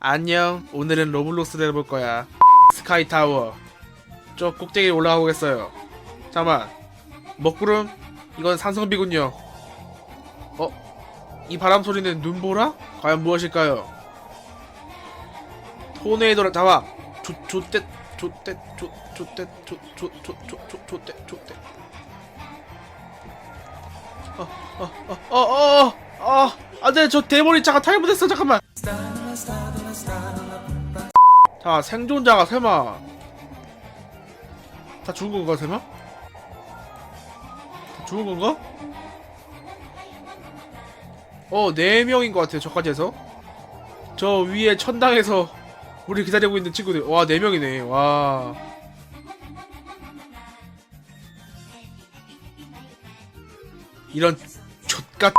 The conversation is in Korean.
안녕. 오늘은 로블록스를 해볼 거야. 스카이 타워. 저 꼭대기에 올라가 보겠어요. 잠깐만. 먹구름? 이건 산성비군요. 어? 이 바람 소리는 눈보라? 과연 무엇일까요? 토네이도를 잡아. 조 조떼 조떼 조 조떼 조조 조 조 조 조떼 조떼. 어어어어어 어, 안돼 저 대머리 차가 탈부됐어 잠깐만. 자 생존자가 세마 다 죽은 건가 세마? 다 죽은 건가? 어, 네 명인 것 같아요, 저까지 해서. 저 위에 천당에서 우리 기다리고 있는 친구들. 와, 네 명이네, 와. 이런, 족같,